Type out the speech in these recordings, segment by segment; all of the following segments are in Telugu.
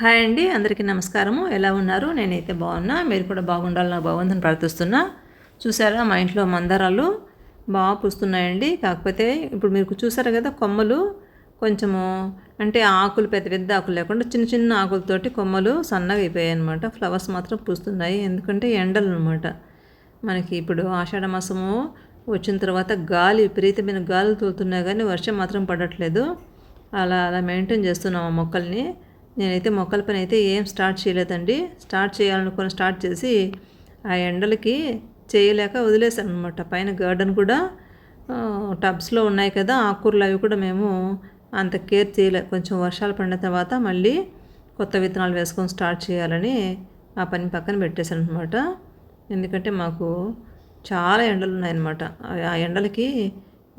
హాయ్ అండి అందరికీ నమస్కారము. ఎలా ఉన్నారు? నేనైతే బాగున్నా. మీరు కూడా బాగుండాలని నా భగవంతుని ప్రార్థిస్తున్నా. చూసారా మా ఇంట్లో మందారాలు బాగా పూస్తున్నాయండి. కాకపోతే ఇప్పుడు మీరు చూసారు కదా కొమ్మలు కొంచెము అంటే ఆకులు పెద్ద పెద్ద ఆకులు లేకుండా చిన్న చిన్న ఆకులతోటి కొమ్మలు సన్నగా అయిపోయాయి అనమాట ఫ్లవర్స్ మాత్రం పూస్తున్నాయి. ఎందుకంటే ఎండలు అనమాట మనకి ఇప్పుడు ఆషాఢ మాసము వచ్చిన తర్వాత గాలి విపరీతమైన గాలి తోలుతున్నాయి కానీ వర్షం మాత్రం పడట్లేదు. అలా అలా మెయింటైన్ చేస్తున్నాం ఆ మొక్కల్ని. నేనైతే మొక్కల పని అయితే ఏం స్టార్ట్ చేయలేదండి. స్టార్ట్ చేయాలనుకుని స్టార్ట్ చేసి ఆ ఎండలకి చేయలేక వదిలేసాను అనమాట పైన గార్డెన్ కూడా టబ్స్లో ఉన్నాయి కదా ఆకుకూరలు అవి కూడా మేము అంత కేర్ చేయలే. కొంచెం వర్షాలు పడిన తర్వాత మళ్ళీ కొత్త విత్తనాలు వేసుకొని స్టార్ట్ చేయాలని ఆ పని పక్కన పెట్టేశాను అనమాట ఎందుకంటే మాకు చాలా ఎండలు ఉన్నాయన్నమాట. ఆ ఎండలకి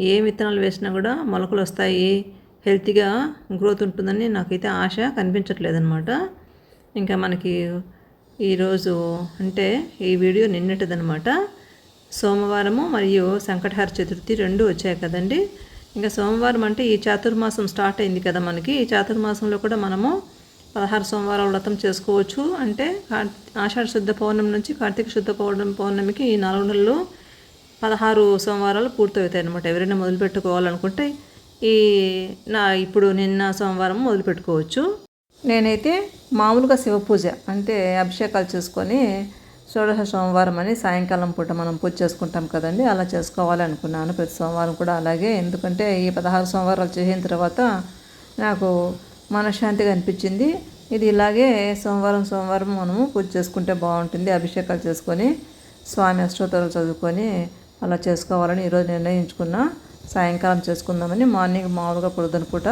ఏ విత్తనాలు వేసినా కూడా మొలకలు వస్తాయి హెల్తీగా గ్రోత్ ఉంటుందని నాకైతే ఆశ కనిపించట్లేదనమాట ఇంకా మనకి ఈరోజు అంటే ఈ వీడియో నిన్నటిదనమాట సోమవారము మరియు సంకటహార చతుర్థి రెండు వచ్చాయి కదండి. ఇంకా సోమవారం అంటే ఈ చాతుర్మాసం స్టార్ట్ అయింది కదా మనకి. ఈ చాతుర్మాసంలో కూడా మనము పదహారు సోమవారం వ్రతం చేసుకోవచ్చు. అంటే ఆషాఢ శుద్ధ పౌర్ణమి నుంచి కార్తీక శుద్ధ పౌర్ణమి పౌర్ణమికి ఈ నాలుగు నెలలు పదహారు సోమవారాలు పూర్తవుతాయి అనమాట ఎవరైనా మొదలు పెట్టుకోవాలనుకుంటే ఈ నా ఇప్పుడు నిన్న సోమవారం మొదలు పెట్టుకోవచ్చు. నేనైతే మామూలుగా శివ పూజ అంటే అభిషేకాలు చేసుకొని షోడశ సోమవారం అని సాయంకాలం పూట మనం పూజ చేసుకుంటాం కదండి అలా చేసుకోవాలి అనుకున్నాను ప్రతి సోమవారం కూడా అలాగే. ఎందుకంటే ఈ పదహారు సోమవారాలు చేసిన తర్వాత నాకు మనశ్శాంతిగా అనిపించింది. ఇది ఇలాగే సోమవారం సోమవారం మనము పూజ చేసుకుంటే బాగుంటుంది. అభిషేకాలు చేసుకొని స్వామి అష్టోత్తరాలు చదువుకొని అలా చేసుకోవాలని ఈరోజు నిర్ణయించుకున్నా. సాయంకాలం చేసుకుందామని మార్నింగ్ మామూలుగా పొద్దున పూట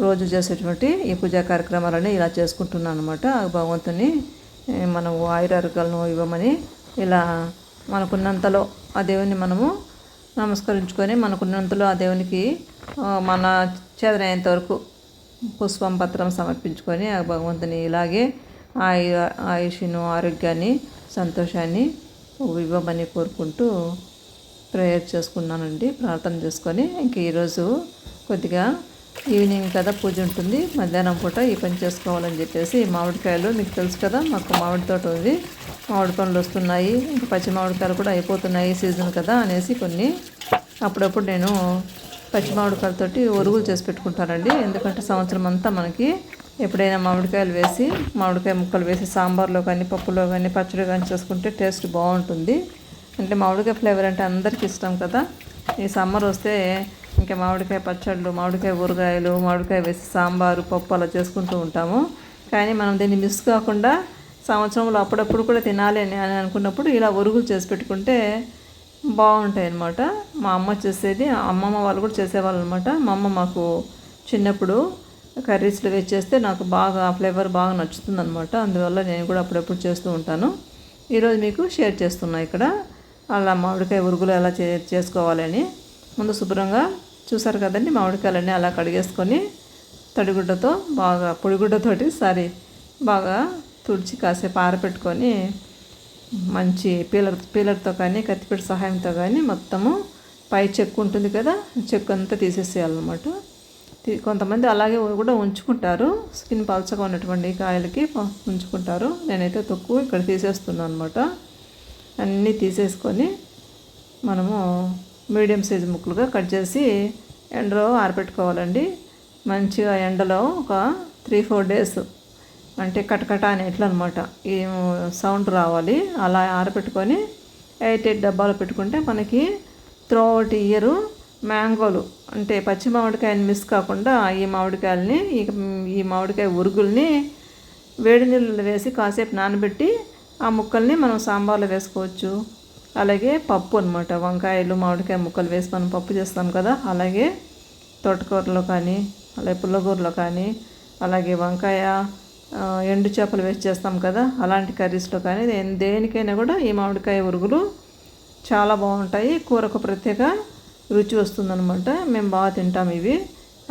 రోజు చేసేటువంటి ఈ పూజా కార్యక్రమాలని ఇలా చేసుకుంటున్నాను అనమాట భగవంతుని మనం ఆయురారోగ్యాలను ఇవ్వమని ఇలా మనకున్నంతలో ఆ దేవుని మనము నమస్కరించుకొని మనకున్నంతలో ఆ దేవునికి మన చేదనయ్యేంత వరకు పుష్పం పత్రం సమర్పించుకొని ఆ భగవంతుని ఇలాగే ఆయు ఆయుష్ను ఆరోగ్యాన్ని సంతోషాన్ని ఇవ్వమని కోరుకుంటూ ప్రేయర్ చేసుకున్నానండి ప్రార్థన చేసుకొని ఇంక ఈరోజు కొద్దిగా ఈవినింగ్ కదా పూజ ఉంటుంది మధ్యాహ్నం పూట ఈ పని చేసుకోవాలని చెప్పేసి మామిడికాయలు మీకు తెలుసు కదా మాకు మామిడి తోట ఉంది మామిడి పండ్లు వస్తున్నాయి ఇంకా పచ్చి మామిడికాయలు కూడా అయిపోతున్నాయి సీజన్ కదా అనేసి కొన్ని అప్పుడప్పుడు నేను పచ్చి మామిడికాయలతోటి ఒరుగులు చేసి పెట్టుకుంటానండి. ఎందుకంటే సంవత్సరం అంతా మనకి ఎప్పుడైనా మామిడికాయలు వేసి మామిడికాయ ముక్కలు వేసి సాంబార్లో కానీ పప్పులో కానీ పచ్చడి కానీ చేసుకుంటే టేస్ట్ బాగుంటుంది. అంటే మామిడికాయ ఫ్లేవర్ అంటే అందరికీ ఇష్టం కదా. ఈ సమ్మర్ వస్తే ఇంకా మామిడికాయ పచ్చళ్ళు మామిడికాయ ఊరగాయలు మామిడికాయ వేసి సాంబారు పప్పు అలా చేసుకుంటూ ఉంటాము. కానీ మనం దీన్ని మిస్ కాకుండా సంవత్సరంలో అప్పుడప్పుడు కూడా తినాలి అని అని అనుకున్నప్పుడు ఇలా ఒరుగులు చేసి పెట్టుకుంటే బాగుంటాయి అన్నమాట మా అమ్మ చేసేది అమ్మమ్మ వాళ్ళు కూడా చేసేవాళ్ళు అనమాట మా అమ్మ మాకు చిన్నప్పుడు కర్రీస్లో వేసి చేస్తే నాకు బాగా ఫ్లేవర్ బాగా నచ్చుతుంది అనమాట అందువల్ల నేను కూడా అప్పుడప్పుడు చేస్తూ ఉంటాను. ఈరోజు మీకు షేర్ చేస్తున్నా ఇక్కడ. అలా మామిడికాయ ఉరుగులు ఎలా చే చేసుకోవాలని ముందు శుభ్రంగా చూసారు కదండి మామిడికాయలన్నీ అలా కడిగేసుకొని తడిగుడ్డతో బాగా పొడిగుడ్డతోటి సారీ బాగా తుడిచి కాసేపు ఆరపెట్టుకొని మంచి పీలర్ పీలర్తో కానీ కత్తిపెట్టి సహాయంతో కానీ మొత్తము పై చెక్కు ఉంటుంది కదా చెక్కు అంతా తీసేసేయాలన్నమాట. కొంతమంది అలాగే కూడా ఉంచుకుంటారు. స్కిన్ పలచగా ఉన్నటువంటి కాయలకి ఉంచుకుంటారు. నేనైతే తక్కువ ఇక్కడ తీసేస్తున్నాను అనమాట అన్నీ తీసేసుకొని మనము మీడియం సైజు ముక్కలుగా కట్ చేసి ఎండలో ఆరబెట్టుకోవాలండి మంచిగా ఎండలో ఒక త్రీ ఫోర్ డేస్ అంటే కటకట అని ఎట్లా అనమాట ఈ సౌండ్ రావాలి. అలా ఆరబెట్టుకొని ఎయిట్ ఎయిట్ డబ్బాలు పెట్టుకుంటే మనకి త్రూఅవుట్ ఇయర్ మ్యాంగోలు అంటే పచ్చి మామిడికాయని మిస్ కాకుండా ఈ మామిడికాయలని ఈ మామిడికాయ ఉరుగుల్ని వేడి నీళ్ళు వేసి కాసేపు నానబెట్టి ఆ ముక్కల్ని మనం సాంబార్లో వేసుకోవచ్చు. అలాగే పప్పు అనమాట వంకాయలు మామిడికాయ ముక్కలు వేసి మనం పప్పు చేస్తాం కదా అలాగే తోటకూరలో కానీ అలాగే పుల్లగూరలో కానీ అలాగే వంకాయ ఎండు చేపలు వేసి చేస్తాం కదా అలాంటి కర్రీస్లో కానీ దేనికైనా కూడా ఈ మామిడికాయ ఉరుగులు చాలా బాగుంటాయి. కూరకు ప్రత్యేక రుచి వస్తుందనమాట మేము బాగా తింటాం ఇవి.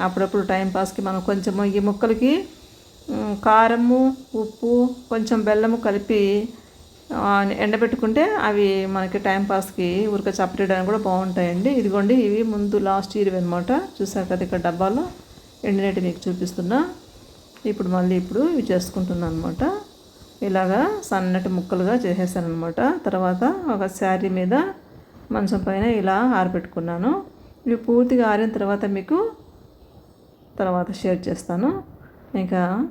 అప్పుడప్పుడు టైంపాస్కి మనం కొంచెం ఈ ముక్కలకి కారము ఉప్పు కొంచెం బెల్లము కలిపి ఎండబెట్టుకుంటే అవి మనకి టైంపాస్కి ఉరక చప్పటడానికి కూడా బాగుంటాయండి. ఇదిగోండి ఇవి ముందు లాస్ట్ ఇయర్ అనమాట చూసారు కదా ఇక్కడ డబ్బాలో ఎండినట్టు మీకు చూపిస్తున్నా. ఇప్పుడు మళ్ళీ ఇప్పుడు ఇవి చేసుకుంటున్నాను అనమాట ఇలాగా సన్నటి ముక్కలుగా చేసేసాను అనమాట తర్వాత ఒక శారీ మీద మంచం పైన ఇలా ఆరబెట్టుకున్నాను. ఇవి పూర్తిగా ఆరిన తర్వాత మీకు తర్వాత షేర్ చేస్తాను. ఇంకా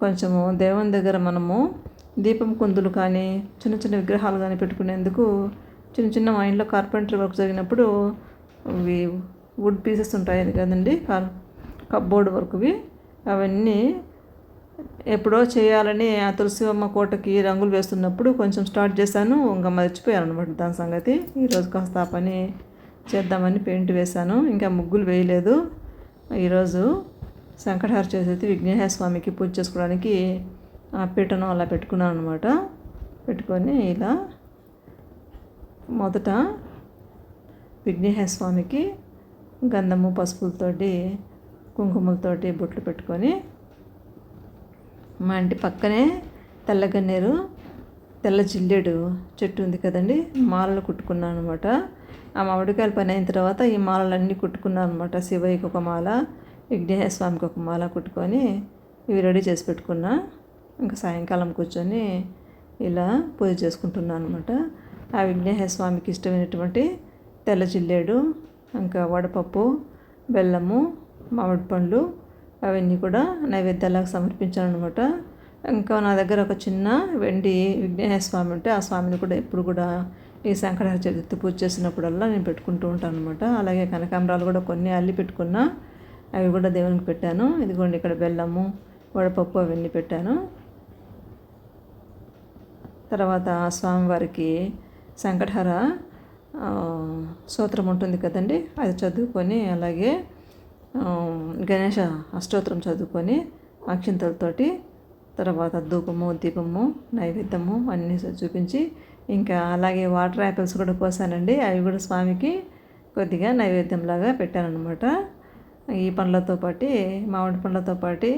కొంచెము దేవుని దగ్గర మనము దీపం కుందులు కానీ చిన్న చిన్న విగ్రహాలు కానీ పెట్టుకునేందుకు చిన్న చిన్న మా ఇంట్లో కార్పెంటర్ వర్క్ జరిగినప్పుడు ఇవి వుడ్ పీసెస్ ఉంటాయి కదండి కార్ కప్బోర్డ్ వర్క్వి. అవన్నీ ఎప్పుడో చేయాలని ఆ తులసివమ్మ కోటకి రంగులు వేస్తున్నప్పుడు కొంచెం స్టార్ట్ చేశాను ఇంకా మర్చిపోయాను అనమాట దాని సంగతి. ఈరోజు కాస్త ఆ పని చేద్దామని పెయింట్ వేశాను ఇంకా ముగ్గులు వేయలేదు. ఈరోజు సంకటహార చతుర్థి విఘ్నేశ్వర స్వామికి పూజ చేసుకోవడానికి ఆ పీఠను అలా పెట్టుకున్నాను అనమాట పెట్టుకొని ఇలా మొదట విఘ్నేశ్వర స్వామికి గంధము పసుపులతోటి కుంకుమలతోటి బొట్లు పెట్టుకొని మా ఇంటి పక్కనే తెల్లగన్నేరు తెల్ల జిల్లేడు చెట్టు ఉంది కదండి మాలలు కుట్టుకున్నాను అనమాట ఆ మామిడికాయల పని అయిన తర్వాత ఈ మాలలన్నీ కుట్టుకున్నాను అనమాట శివయ్యకి ఒక మాల విఘ్నేశ్వర స్వామికి ఒక మాల కుట్టుకొని ఇవి రెడీ చేసి పెట్టుకున్నా. ఇంకా సాయంకాలం కూర్చొని ఇలా పూజ చేసుకుంటున్నాను అనమాట ఆ విఘ్నేశ్వర స్వామికి ఇష్టమైనటువంటి తెల్ల జిల్లేడు ఇంకా వడపప్పు బెల్లము మామిడి పండ్లు అవన్నీ కూడా నైవేద్యాలకు సమర్పించాను అనమాట ఇంకా నా దగ్గర ఒక చిన్న వెండి విఘ్నేశ్వర స్వామి ఉంటే ఆ స్వామిని కూడా ఎప్పుడు కూడా ఈ సంకటహర చతుర్థి పూజ చేసినప్పుడల్లా నేను పెట్టుకుంటూ ఉంటాను అనమాట అలాగే కనకాంబరాలు కూడా కొన్ని అల్లి పెట్టుకున్నా. అవి కూడా దేవునికి పెట్టాను. ఇదిగోండి ఇక్కడ బెల్లము వడపప్పు అవన్నీ పెట్టాను. తర్వాత స్వామివారికి సంకటహర సూత్రం ఉంటుంది కదండి అది చదువుకొని అలాగే గణేష అష్టోత్రం చదువుకొని అక్షింతలతోటి తర్వాత ధూపము దీపము నైవేద్యము అన్నీ చూపించి ఇంకా అలాగే వాటర్ యాపిల్స్ కూడా పోసానండి. అవి కూడా స్వామికి కొద్దిగా నైవేద్యంలాగా పెట్టానమాట ఈ పండ్లతో పాటు మామిడి పండ్లతో పాటు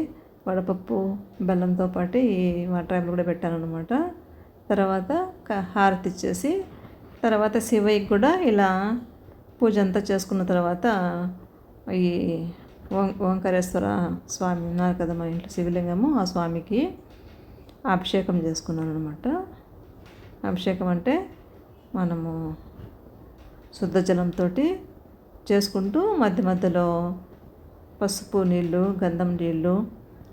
వడపప్పు బెల్లంతో పాటు ఈ వాటర్ కూడా పెట్టాను అనమాట తర్వాత హారతి ఇచ్చేసి తర్వాత శివయ్యకి కూడా ఇలా పూజ అంతా చేసుకున్న తర్వాత ఈ ఓంకారేశ్వర స్వామి ఉన్నారు కదా మా ఇంట్లో శివలింగము ఆ స్వామికి అభిషేకం చేసుకున్నాను అనమాట అభిషేకం అంటే మనము శుద్ధ జలంతో చేసుకుంటూ మధ్య మధ్యలో పసుపు నీళ్ళు గంధం నీళ్ళు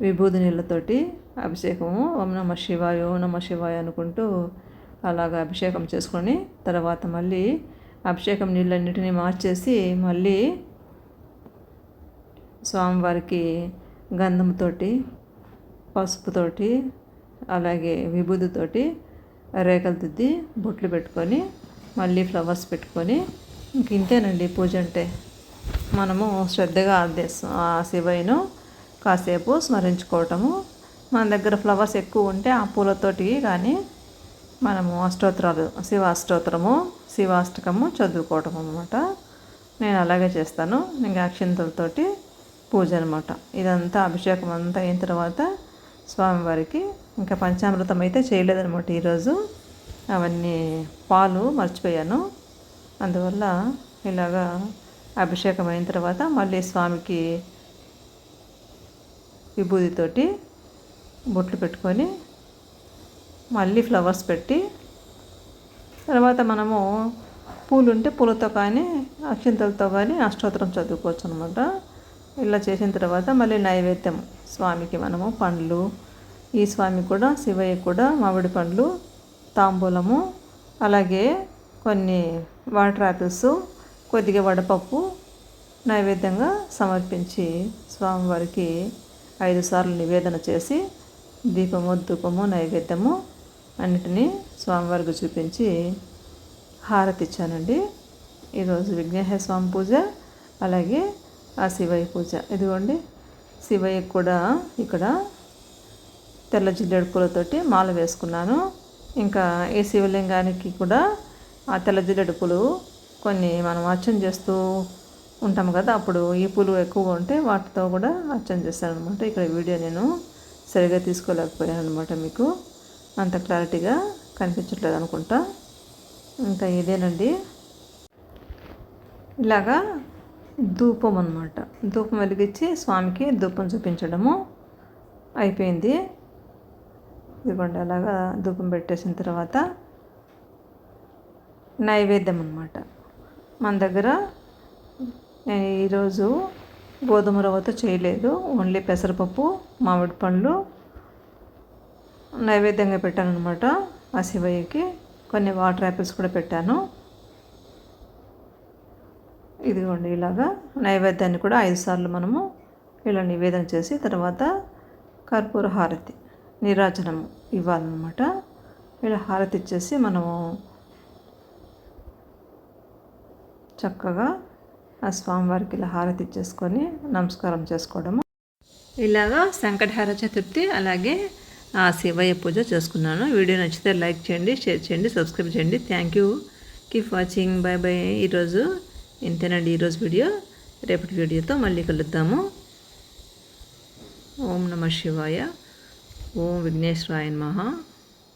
విభూది నీళ్ళతోటి అభిషేకము. ఓం నమ శివాయ ఓం నమ శివాయ అనుకుంటూ అలాగా అభిషేకం చేసుకొని తర్వాత మళ్ళీ అభిషేకం నీళ్ళన్నిటినీ మార్చేసి మళ్ళీ స్వామివారికి గంధంతోటి పసుపుతోటి అలాగే విభూతితోటి రేఖలు దిద్ది బొట్లు పెట్టుకొని మళ్ళీ ఫ్లవర్స్ పెట్టుకొని ఇంక ఇంతేనండి పూజ అంటే? మనము శ్రద్ధగా ఆ శివయ్యను కాసేపు స్మరించుకోవటము. మన దగ్గర ఫ్లవర్స్ ఎక్కువ ఉంటే ఆ పూలతోటి కానీ మనము అష్టోత్తరాలు శివాష్టోత్తరము శివాష్టకము చదువుకోవటం అనమాట నేను అలాగే చేస్తాను. ఇంకా అక్షంతలతోటి పూజ అనమాట ఇదంతా అభిషేకం అంతా అయిన తర్వాత స్వామివారికి ఇంకా పంచామృతం అయితే చేయలేదనమాట ఈరోజు. అవన్నీ పాలు మర్చిపోయాను. అందువల్ల ఇలాగా అభిషేకం అయిన తర్వాత మళ్ళీ స్వామికి విభూతితోటి బొట్లు పెట్టుకొని మళ్ళీ ఫ్లవర్స్ పెట్టి తర్వాత మనము పూలు ఉంటే పూలతో కానీ అక్షింతలతో కానీ అష్టోత్తరం చదువుకోవచ్చు అనమాట ఇలా చేసిన తర్వాత మళ్ళీ నైవేద్యం స్వామికి మనము పండ్లు ఈ స్వామి కూడా శివయ్య కూడా మామిడి పండ్లు తాంబూలము అలాగే కొన్ని వాటర్ యాపిల్స్ కొద్దిగా వడపప్పు నైవేద్యంగా సమర్పించి స్వామివారికి ఐదు సార్లు నివేదన చేసి దీపము ధూపము నైవేద్యము అన్నిటినీ స్వామివారికి చూపించి హారతి ఇచ్చానండి. ఈరోజు విఘ్నేశ్వర స్వామి పూజ అలాగే ఆ శివయ్య పూజ. ఇదిగోండి శివయ్య కూడా ఇక్కడ తెల్ల జిల్లేడు పూలతోటి మాల వేసుకున్నాను. ఇంకా ఈ శివలింగానికి కూడా ఆ తెల్ల జిల్లేడు పూలు కొన్ని మనం అర్చన చేస్తూ ఉంటాం కదా అప్పుడు ఈ పూలు ఎక్కువగా ఉంటే వాటితో కూడా అర్చన చేస్తాను అనమాట ఇక్కడ వీడియో నేను సరిగా తీసుకోలేకపోయాను అనమాట మీకు. అంత క్లారిటీగా కనిపించట్లేదు అనుకుంటా. ఇంకా ఇదేనండి. ఇలాగా ధూపం అనమాట ధూపం వెలిగించి స్వామికి ధూపం చూపించడము అయిపోయింది. ఇదిగోండి అలాగా ధూపం పెట్టేసిన తర్వాత నైవేద్యం అనమాట మన దగ్గర నేను ఈరోజు గోధుమ రవ్వతో చేయలేదు. ఓన్లీ పెసరపప్పు మామిడి పండ్లు నైవేద్యంగా పెట్టాను అనమాట ఆ శివయ్యకి. కొన్ని వాటర్ యాపిల్స్ కూడా పెట్టాను. ఇదిగోండి ఇలాగా నైవేద్యాన్ని కూడా ఐదు సార్లు మనము ఇలా నివేదన చేసి తర్వాత కర్పూర హారతి నీరాజనం ఇవ్వాలన్నమాట. ఇలా హారతి ఇచ్చేసి మనము చక్కగా ఆ స్వామివారికి ఇలా హారతి ఇచ్చేసుకొని నమస్కారం చేసుకోవడము. ఇలాగా సంకటహార చతుర్థి అలాగే ఆ శివయ్య పూజ చేసుకున్నాను. వీడియో నచ్చితే లైక్ చేయండి షేర్ చేయండి సబ్స్క్రైబ్ చేయండి. Thank you keep watching bye bye ఈరోజు ఇంతేనండి. ఈరోజు వీడియో. రేపటి వీడియోతో మళ్ళీ కలుద్దాము. ఓం నమ శివాయ. ఓం విఘ్నేశ్వరాయ మహా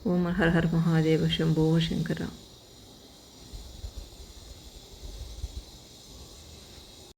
ఓం హర హర మహాదేవ శంభో శంకర.